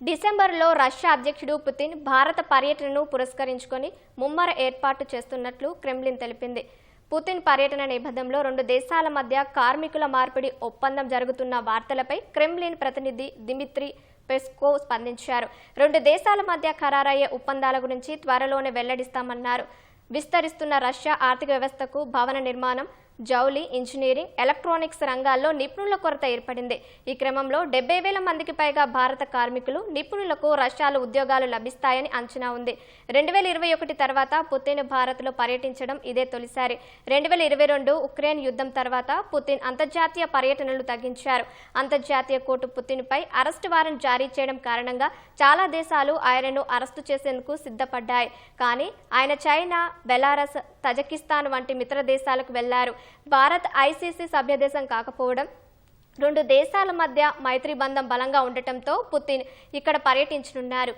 డిసెంబర్లో రష్యా అధ్యక్షుడు పుతిన్ భారత పర్యటనను పురస్కరించుకొని ముమ్మర ఏర్పాటు చేస్తున్నట్లు క్రెమ్లిన్ తెలిపింది. పుతిన్ పర్యటన నేపథ్యంలో రెండు దేశాల మధ్య కార్మికుల మార్పిడి ఒప్పందం జరుగుతున్న వార్తలపై క్రెమ్లిన్ ప్రతినిధి దిమిత్రి పెస్కో స్పందించారు. రెండు దేశాల మధ్య ఖరారయ్యే ఒప్పందాల గురించి త్వరలోనే వెల్లడిస్తామన్నారు. విస్తరిస్తున్న రష్యా ఆర్థిక వ్యవస్థకు భవన నిర్మాణం జౌలి ఇంజనీరింగ్ ఎలక్ట్రానిక్స్ రంగాల్లో నిపుణుల కొరత ఏర్పడింది. ఈ క్రమంలో డెబ్బై వేల మందికి పైగా భారత కార్మికులు నిపుణులకు రష్యాలో ఉద్యోగాలు లభిస్తాయని అంచనా ఉంది. రెండు వేల ఇరవై ఒకటి తర్వాత పుతిన్ భారత్లో పర్యటించడం ఇదే తొలిసారి. రెండు వేల ఇరవై రెండు ఉక్రెయిన్ యుద్ధం తర్వాత పుతిన్ అంతర్జాతీయ పర్యటనలు తగ్గించారు. అంతర్జాతీయ కోర్టు పుతిన్పై అరెస్టు వారెంట్ జారీ చేయడం కారణంగా చాలా దేశాలు ఆయనను అరెస్టు చేసేందుకు సిద్ధపడ్డాయి. కానీ ఆయన చైనా బెలారస్ తజకిస్తాన్ వంటి మిత్ర దేశాలకు వెళ్ళారు. భారత్ ఐసీసీ సభ్యదేశం కాకపోవడం రెండు దేశాల మధ్య మైత్రి బంధం బలంగా ఉండటంతో పుతిన్ ఇక్కడ పర్యటించనున్నారు.